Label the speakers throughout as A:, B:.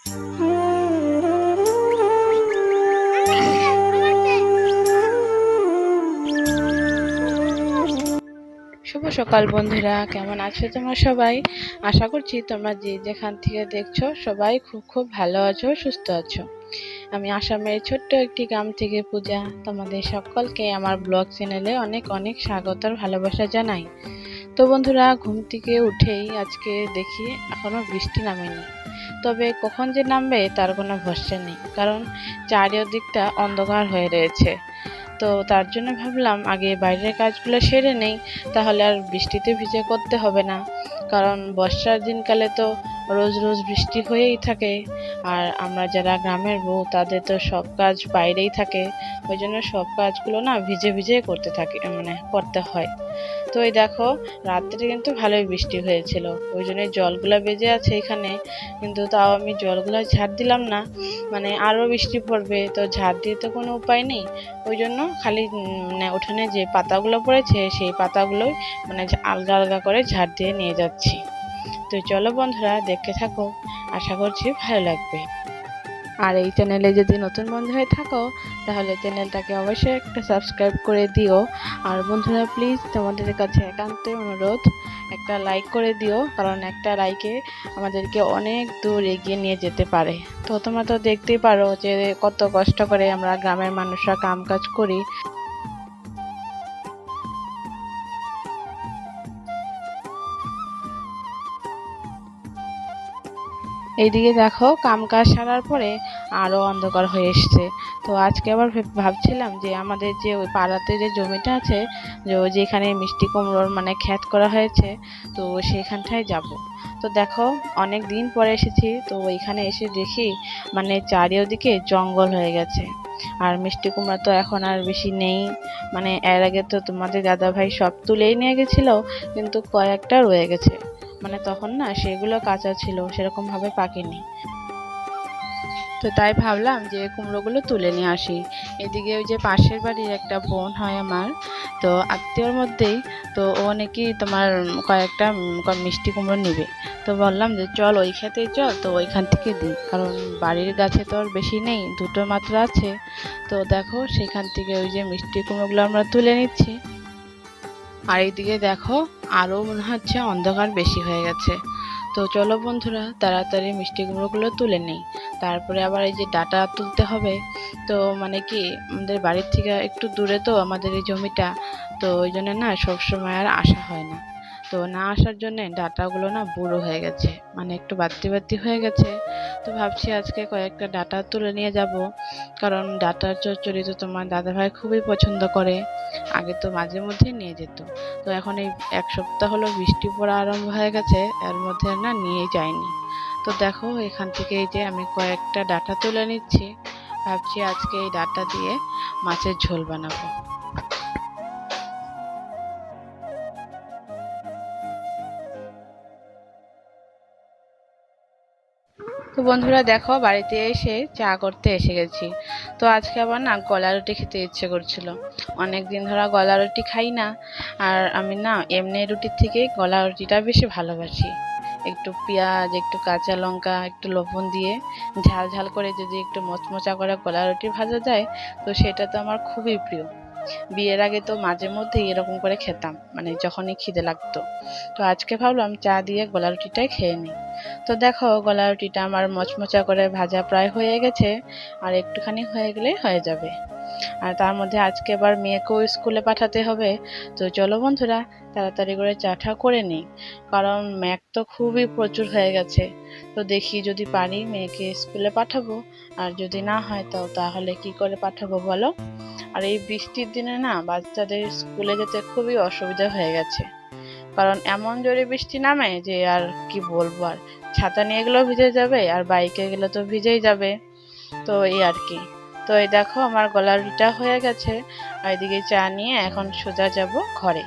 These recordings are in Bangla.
A: শুভ সকাল বন্ধুরা, কেমন আছো তোমরা সবাই? আশা করছি তোমরা যে যেখান থেকে দেখছ সবাই খুব খুব ভালো আছো, সুস্থ আছো। আমি আসামের ছোট্ট একটি গ্রাম থেকে পূজা, তোমাদের সকলকে আমার ব্লগ চ্যানেলে অনেক অনেক স্বাগত আর ভালোবাসা জানাই। তো বন্ধুরা, ঘুম থেকে উঠেই আজকে দেখি এখনও বৃষ্টি নামেনি। তবে কখন যে নামবে তার কোনো ভরসা নেই, কারণ চারিদিকটা অন্ধকার হয়ে রয়েছে। তো তার জন্য ভাবলাম, আগে বাইরের কাজগুলো সেরে নেই, তাহলে আর বৃষ্টিতে ভিজে করতে হবে না। কারণ বর্ষার দিনকালে তো রোজ রোজ বৃষ্টি হয়েই থাকে। আর আমরা যারা গ্রামের বউ, তাদের তো সব কাজ বাইরেই থাকে। ওই জন্য সব কাজগুলো না ভিজে ভিজে করতে থাকে মানে করতে হয়। তো এই দেখো, রাত্রে কিন্তু ভালোই বৃষ্টি হয়েছিল। ওই জন্য জলগুলো বেজে আছে এখানে। কিন্তু তাও আমি জলগুলো ঝাড় দিলাম না। মানে আরও বৃষ্টি পড়বে, তো ঝাড় দিয়ে তো কোনো উপায় নেই। ওই জন্য খালি মানে উঠোনে যে পাতাগুলো পড়েছে, সেই পাতাগুলোই মানে আলগা আলগা করে ঝাড় দিয়ে নিয়ে যাচ্ছি। তো চলো বন্ধুরা দেখতে থাকো। আশা করছি ভালো লাগবে। আর এই চ্যানেলে যদি নতুন বন্ধু হয়ে থাকো, তাহলে চ্যানেলটাকে অবশ্যই একটা সাবস্ক্রাইব করে দিও। আর বন্ধুরা প্লিজ তোমাদের কাছে একান্তই অনুরোধ, একটা লাইক করে দিও, কারণ একটা লাইকে আমাদেরকে অনেক দূর এগিয়ে নিয়ে যেতে পারে। তো তোমরা তো দেখতেই পারো যে কত কষ্ট করে আমরা গ্রামের মানুষরা কাম কাজ করি। এইদিকে দেখো, কাম কাজ সারার পরে আরও অন্ধকার হয়ে এসছে। তো আজকে আবার ভেব- ভাবছিলাম যে আমাদের যে ওই পাড়াতে যে জমিটা আছে, যে যেখানে মিষ্টি কুমড়োর মানে খ্যাত করা হয়েছে, তো সেখানটায় যাব। তো দেখো, অনেক দিন পরে এসেছি, তো ওইখানে এসে দেখি মানে চারিওদিকে জঙ্গল হয়ে গেছে। আর মিষ্টি কুমড়া তো এখন আর বেশি নেই। মানে এর আগে তো তোমাদের দাদা ভাই সব তুলেই নিয়ে গেছিল, কিন্তু কয়েকটা রয়ে গেছে। মানে তখন না সেগুলো কাঁচা ছিল, সেরকম ভাবে পাকেনি। তো তাই ভাবলাম যে কুমড়োগুলো তুলে নিয়ে আসি। এদিকে ওই যে পাশের বাড়ির একটা বোন হয় আমার, তো আত্মীয়র মধ্যেই, তো ও নাকি তোমার কয়েকটা মিষ্টি কুমড়ো নেবে। তো বললাম যে চল ওই খেতেই চল, তো ওইখান থেকে দিই। কারণ বাড়ির গাছে তো আর বেশি নেই, দুটো মাত্র আছে। তো দেখো সেখান থেকে ওই যে মিষ্টি কুমড়োগুলো আমরা তুলে নিচ্ছি। আর এইদিকে দেখো আরও মনে হচ্ছে অন্ধকার বেশি হয়ে গেছে। তো চলো বন্ধুরা, তাড়াতাড়ি মিষ্টি কুমড়োগুলো তুলে নেই। তারপরে আবার এই যে ডাটা তুলতে হবে। তো মানে কি, আমাদের বাড়ির থেকে একটু দূরে তো আমাদের এই জমিটা, তো ওই জন্য না সবসময় আর আসা হয় না। তো না আসার জন্যে ডাটাগুলো না বুড়ো হয়ে গেছে। মানে একটু বাড়তি বাড়তি হয়ে গেছে। তো ভাবছি আজকে কয়েকটা ডাটা তুলে নিয়ে যাব। কারণ ডাটার চচ্চড়ি তো তোমার দাদাভাই খুবই পছন্দ করে। আগে তো মাঝে মধ্যে নিয়ে যেত। তো এখন এই এক সপ্তাহ হলো বৃষ্টি পড়া আরম্ভ হয়ে গেছে। এর মধ্যে না নিয়ে যায়নি তো দেখো এখান থেকে এই যে আমি কয়েকটা ডাটা তুলে নিচ্ছি। ভাবছি আজকে এই ডাটা দিয়ে মাছের ঝোল বানাবো। তো বন্ধুরা দেখো, বাড়িতে এসে চা করতে এসে গেছি। তো আজকে আবার না গলা রুটি খেতে ইচ্ছে করছিল। অনেক দিন ধরা গলা রুটি খাই না। আর আমি না এমনি রুটির থেকে গলা রুটিটা বেশি ভালোবাসি। একটু পেঁয়াজ, একটু কাঁচা লঙ্কা, একটু লবণ দিয়ে ঝাল ঝাল করে যদি একটু মচমচা করে গলা রুটি ভাজা যায়, তো সেটা তো আমার খুবই প্রিয়। বিয়ের আগে তো মাঝে মধ্যেই এরকম করে খেতাম মানে যখনই খিদে লাগতো। তো আজকে ভাবলাম চা দিয়ে গলা রুটিটাই খেয়ে নিই। তো দেখো, গলা রুটিটা আমার মচমচা করে ভাজা প্রায় হয়ে গেছে, আর একটুখানি হয়ে গেলেই হয়ে যাবে। আর তার মধ্যে আজকে আবার মেয়েকেও স্কুলে পাঠাতে হবে। তো চলো বন্ধুরা, তাড়াতাড়ি করে চাটা করে নিই, কারণ ম্যাক তো খুবই প্রচুর হয়ে গেছে। তো দেখি যদি পারি মেয়েকে স্কুলে পাঠাবো, আর যদি না হয় তো তাহলে কি করে পাঠাবো বলো? আর এই বৃষ্টির দিনে না বাচ্চাদের স্কুলে যেতে খুবই অসুবিধা হয়ে গেছে। কারণ এমন জোরে বৃষ্টি নামে যে আর কি বলব আর, ছাতা নিয়ে গেলেও ভিজে যাবে আর বাইকে গেলে তো ভিজেই যাবে। তো এই আর কি। তো এই দেখো, আমার গলার রুটিটা হয়ে গেছে। আর এদিকে চা নিয়ে এখন সোজা যাব ঘরে।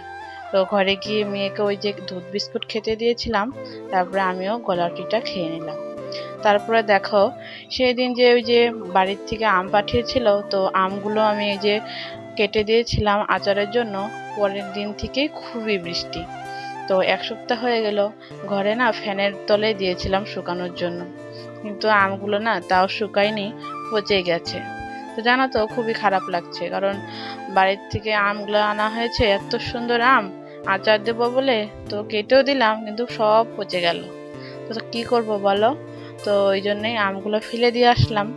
A: তো ঘরে গিয়ে মেয়েকে ওই যে দুধ বিস্কুট খেতে দিয়েছিলাম, তারপরে আমিও গলার রুটিটা খেয়ে নিলাম। তারপরে দেখো সেই দিন যে ওই যে বাড়ির থেকে আম পাঠিয়েছিল, তো আমগুলো আমি এই যে কেটে দিয়েছিলাম আচারের জন্য, পরের দিন থেকেই খুবই বৃষ্টি। তো এক সপ্তাহ হয়ে গেল, ঘরে না ফ্যানের তলে দিয়েছিলাম শুকানোর জন্য। কিন্তু আমগুলো না তাও শুকায়নি, পচে গেছে। তো জানো তো, খুবই খারাপ লাগছে। কারণ বাড়ির থেকে আমগুলো আনা হয়েছে, এত সুন্দর আম। আচার দেবো বলে তো কেটেও দিলাম, কিন্তু সব পচে গেল। তো কি করব বলো? তো ওই জন্যই আমগুলো ফেলে দিয়ে আসলাম।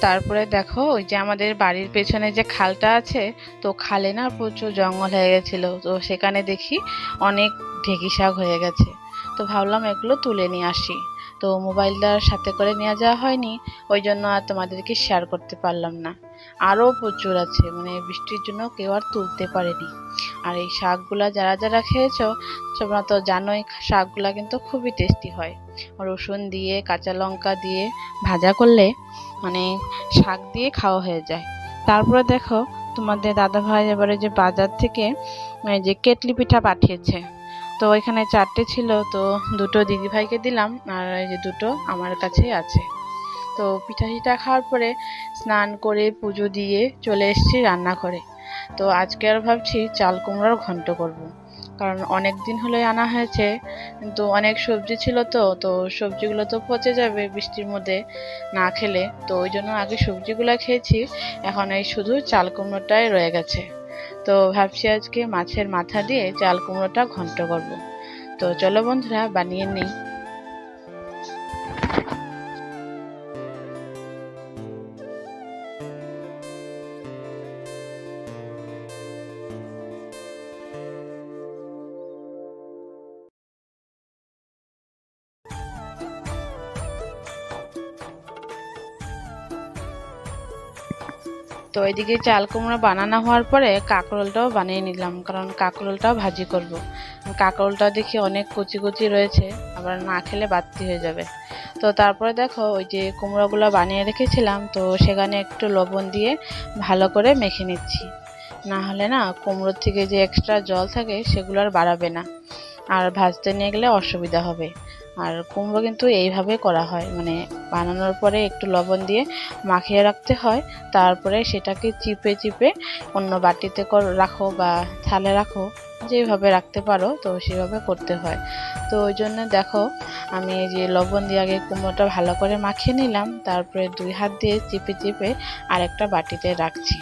A: তারপরে দেখো, ওই যে আমাদের বাড়ির পেছনে যে খালটা আছে, তো খালে না প্রচুর জঙ্গল হয়ে গেছিল। তো সেখানে দেখি অনেক ঢেঁকি শাক হয়ে গেছে। তো ভাবলাম এগুলো তুলে নিয়ে আসি। তো মোবাইলটার সাথে করে নিয়ে যাওয়া হয়নি, ওই জন্য আর তোমাদেরকে শেয়ার করতে পারলাম না। আরও প্রচুর আছে মানে বৃষ্টির জন্য কেউ আর তুলতে পারেনি। আর এই শাকগুলা যারা যারা খেয়েছো, তোমরা তো জানোই শাকগুলা কিন্তু খুবই টেস্টি হয়। রসুন দিয়ে, কাঁচা লঙ্কা দিয়ে ভাজা করলে মানে শাক দিয়ে খাওয়া হয়ে যায়। তারপরে দেখো তোমাদের দাদা ভাই এবারে যে বাজার থেকে যে কেটলি পিঠা পাঠিয়েছে। তো এখানে চারটে ছিল, তো দুটো দিদিভাইকে দিলাম আর এই যে দুটো আমার কাছেই আছে। তো পিঠা টিঠা খাওয়ার পরে স্নান করে পুজো দিয়ে চলে এসেছি রান্নাঘরে। তো আজকে আর ভাবছি চাল কুমড়োর ঘন্ট করব। কারণ অনেক দিন হলে আনা হয়েছে, কিন্তু অনেক সবজি ছিল তো তো সবজিগুলো তো পচে যাবে বৃষ্টির মধ্যে না খেলে। তো ওই জন্য আগে সবজিগুলো খেয়েছি, এখন এই শুধু চাল কুমড়োটাই রয়ে গেছে। তো ভাবছি আজকে মাছের মাথা দিয়ে চাল কুমড়োটা ঘন্ট করব। তো চলো বন্ধুরা, বানিয়ে নিই। তো এদিকে চাল কুমড়ো বানানো হওয়ার পরে কাঁকরোলটাও বানিয়ে নিলাম, কারণ কাঁকরোলটাও ভাজি করব। কাঁকরোলটা দেখি অনেক কুচি কুচি রয়েছে, আবার না খেলে বাড়তি হয়ে যাবে। তো তারপরে দেখো, ওই যে কুমড়োগুলো বানিয়ে রেখেছিলাম, তো সেখানে একটু লবণ দিয়ে ভালো করে মেখে নিচ্ছি। না হলে না কুমড়োর থেকে যে এক্সট্রা জল থাকে, সেগুলো আর বাড়াবে না। আর ভাজতে নিয়ে গেলে অসুবিধা হবে। আর কুমড়ো কিন্তু এইভাবে করা হয়। মানে বানানোর পরে একটু লবণ দিয়ে মাখিয়ে রাখতে হয়। তারপরে সেটাকে চিপে চিপে অন্য বাটিতে রাখো বা থালে রাখো, যেভাবে রাখতে পারো তো সেভাবে করতে হয়। তো ওই জন্য দেখো, আমি এই যে লবণ দিয়ে আগে কুমড়োটা ভালো করে মাখিয়ে নিলাম। তারপরে দুই হাত দিয়ে চিপে চিপে আরেকটা বাটিতে রাখছি।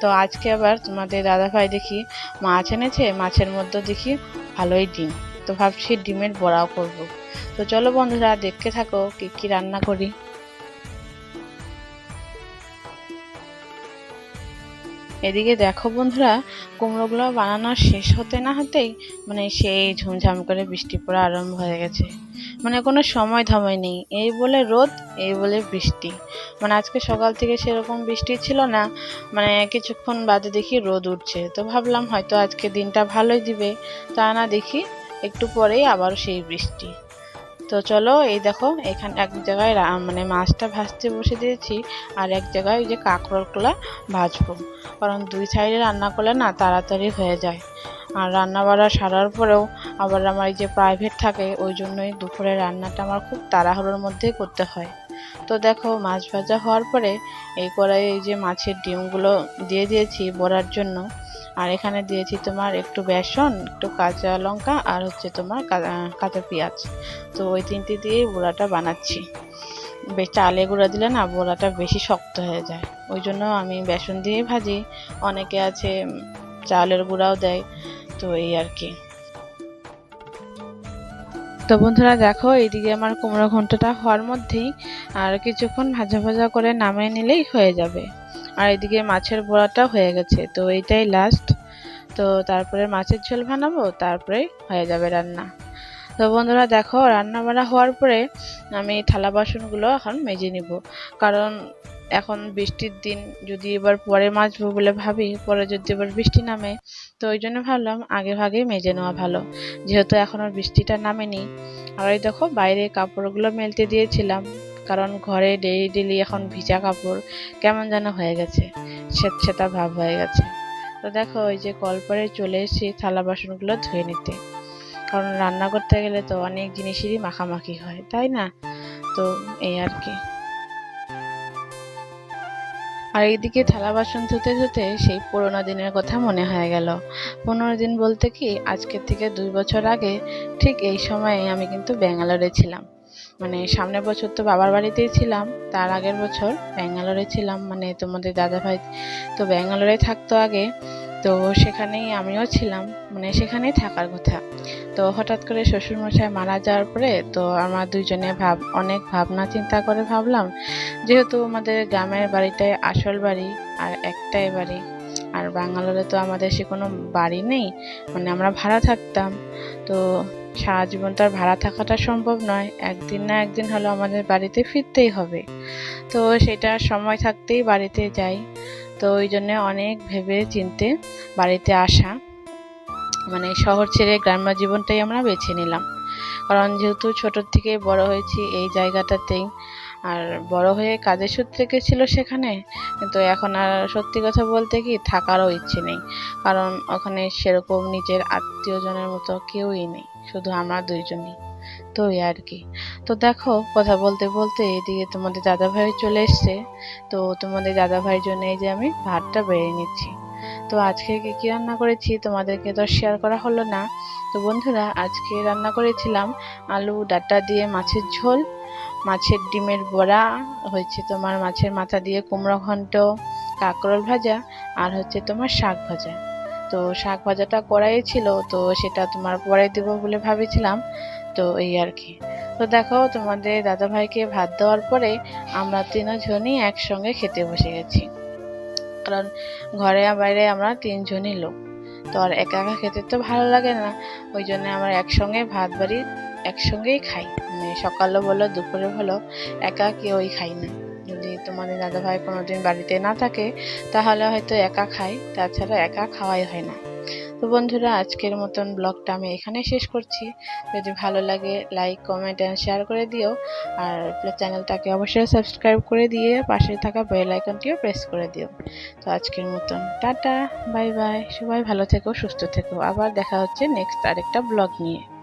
A: তো আজকে আবার তোমাদের দাদাভাই দেখি মাছ এনেছে, মাছের মধ্যে দেখি ভালোই ডিম। তো ভাবছি ডিমের বড়াও করব। তো চলো বন্ধুরা, দেখতে থাকো কি কি রান্না করি। এদিকে দেখো বন্ধুরা, কুমড়োগুলো বানানো শেষ হতে না হতেই মানে সেই ঝুমঝাম করে বৃষ্টি পড়া আরম্ভ হয়ে গেছে। মানে কোনো সময় ধময় নেই। এই বলে রোদ, এই বলে বৃষ্টি। মানে আজকে সকাল থেকে সেরকম বৃষ্টি ছিল না মানে কিছুক্ষণ বাদে দেখি রোদ উঠছে। তো ভাবলাম হয়তো আজকে দিনটা ভালোই দিবে। তা না দেখি, একটু পরেই আবার সেই বৃষ্টি। তো চলো, এই দেখো, এখানে, এক জায়গায় মানে মাছটা ভাজতে বসে দিয়েছি, আর এক জায়গায় ওই যে কাঁকরোলগুলো ভাজবো। কারণ দুই সাইডে রান্না করলে না তাড়াতাড়ি হয়ে যায়। আর রান্না বাড়া সারার পরেও আবার আমার এই যে প্রাইভেট থাকে, ওই জন্যই দুপুরে রান্নাটা আমার খুব তাড়াহুড়োর মধ্যেই করতে হয়। তো দেখো, মাছ ভাজা হওয়ার পরে এই কড়াই এই যে মাছের ডিমগুলো দিয়ে দিয়েছি বড়ার জন্য। আর এখানে দিয়েছি তোমার একটু বেসন, একটু কাঁচা লঙ্কা আর হচ্ছে তোমার কাঁচা পেঁয়াজ। তো ওই তিনটি দিয়েই বড়াটা বানাচ্ছি। বেশ চালে গুঁড়া দিলে না বড়াটা বেশি শক্ত হয়ে যায়। ওই জন্য আমি বেসন দিয়ে ভাজি। অনেকে আছে চালের গুঁড়াও দেয়। তো এই আর কি। তো বন্ধুরা দেখো, এইদিকে আমার কুমড়ো ঘন্টটা হওয়ার মধ্যেই আর কিছুক্ষণ ভাজা ভাজা করে নামিয়ে নিলেই হয়ে যাবে। আর এদিকে মাছের বড়াটা হয়ে গেছে। তো এটাই লাস্ট তো তারপরে মাছের ঝোল বানাবো, তারপরে হয়ে যাবে রান্না। তো বন্ধুরা দেখো রান্না বান্না হওয়ার পরে আমি থালা বাসনগুলো এখন মেজে নিব। কারণ এখন বৃষ্টির দিন, যদি এবার পরে মাজবো বলে ভাবি, পরে যদি এবার বৃষ্টি নামে, তো ওই জন্য ভাবলাম আগে ভাগে মেজে নেওয়া ভালো। যেহেতু এখন আর বৃষ্টিটা নামেনি। আর ওই দেখো, বাইরে কাপড়গুলো মেলতে দিয়েছিলাম। কারণ ঘরে ডেলি ডেলি এখন ভিজা কাপড় কেমন যেন হয়ে গেছে, স্বেচ্ছেতা ভাব হয়ে গেছে। তো দেখো, ওই যে কল পরে চলে এসেছি থালা বাসনগুলো ধুয়ে নিতে। কারণ রান্না করতে গেলে তো অনেক জিনিসেরই মাখামাখি হয়, তাই না? তো এই আর কি। আর এইদিকে থালা বাসন ধুতে ধুতে সেই পুরোনো দিনের কথা মনে হয়ে গেল। পনেরো দিন বলতে কি, আজকের থেকে দুই বছর আগে ঠিক এই সময়ে আমি কিন্তু ব্যাঙ্গালোরে ছিলাম। মানে সামনের বছর তো বাবার বাড়িতেই ছিলাম, তার আগের বছর ব্যাঙ্গালোরে ছিলাম মানে তোমাদের দাদাভাই তো ব্যাঙ্গালোরে থাকতো আগে, তো সেখানেই আমিও ছিলাম মানে সেখানেই থাকার কথা। তো হঠাৎ করে শ্বশুরমশাই মারা যাওয়ার পরে তো আমার দুইজনে ভাব, অনেক ভাবনা চিন্তা করে ভাবলাম, যেহেতু আমাদের গ্রামের বাড়িটাই আসল বাড়ি আর একটাই বাড়ি, আর ব্যাঙ্গালোরে তো আমাদের সে কোনো বাড়ি নেই মানে আমরা ভাড়া থাকতাম, তো সারা জীবন তো আর ভাড়া থাকাটা সম্ভব নয়। একদিন না একদিন হলো আমাদের বাড়িতে ফিরতেই হবে। তো সেটা সময় থাকতেই বাড়িতে যাই। তো ওই জন্য অনেক ভেবে চিনতে বাড়িতে আসা। মানে শহর ছেড়ে গ্রাম্য জীবনটাই আমরা বেছে নিলাম। কারণ যেহেতু ছোটোর থেকে বড় হয়েছি, এই জায়গাটাতেই আর বড় হয়ে কাজের সূত্রে গেছিল সেখানে? কিন্তু এখন আর সত্যি কথা বলতে কি, থাকারও ইচ্ছে নেই। কারণ ওখানে সেরকম নিজের আত্মীয়জনের মতো কেউই নেই, শুধু আমরা দুইজনই। তো আর কি। তো দেখো, কথা বলতে বলতে এদিকে তোমাদের দাদা ভাই চলে এসছে। তো তোমাদের দাদা ভাইয়ের জন্য এই যে আমি ভাতটা বেড়ে নিচ্ছি। তো আজকে কি কি রান্না করেছি তোমাদেরকে তো শেয়ার করা হলো না। তো বন্ধুরা, আজকে রান্না করেছিলাম আলু, ডাটা দিয়ে মাছের ঝোল মাছের ডিমের বড়া হয়েছে তোমার মাছের মাথা দিয়ে কুমড়ো ঘন্ট, কাঁকরোল ভাজা আর হচ্ছে তোমার শাক ভাজা। তো শাক ভাজাটা করাই ছিল, তো সেটা তোমার পরে দেবো বলে ভাবেছিলাম, তো এই আর কি। তো দেখো তোমাদের দাদাভাইকে ভাত দেওয়ার পরে আমরা তিনজনই একসঙ্গে খেতে বসে গেছি। কারণ ঘরে বাইরে আমরা তিনজনই লোক। তো আর একা একা খেতে তো ভালো লাগে না, ওই জন্য আমরা একসঙ্গে ভাত বাড়ি একসঙ্গেই খাই। মানে সকালে বলো, দুপুরে বলো, একা কেউই খাই না। যদি তোমাদের দাদাভাই কোনোদিন বাড়িতে না থাকে, তাহলে হয়তো একা খাই তাছাড়া একা খাওয়াই হয় না। তো বন্ধুরা, আজকের মতন ব্লগটা আমি এখানে শেষ করছি। যদি ভালো লাগে লাইক কমেন্ট অ্যান্ড শেয়ার করে দিও। আর চ্যানেলটাকে অবশ্যই সাবস্ক্রাইব করে দিয়ে পাশে থাকা বেল আইকনটিও প্রেস করে দিও। তো আজকের মতন টাটা বাই বাই সবাই ভালো থেকো, সুস্থ থেকো। আবার দেখা হচ্ছে নেক্সট আরেকটা ব্লগ নিয়ে।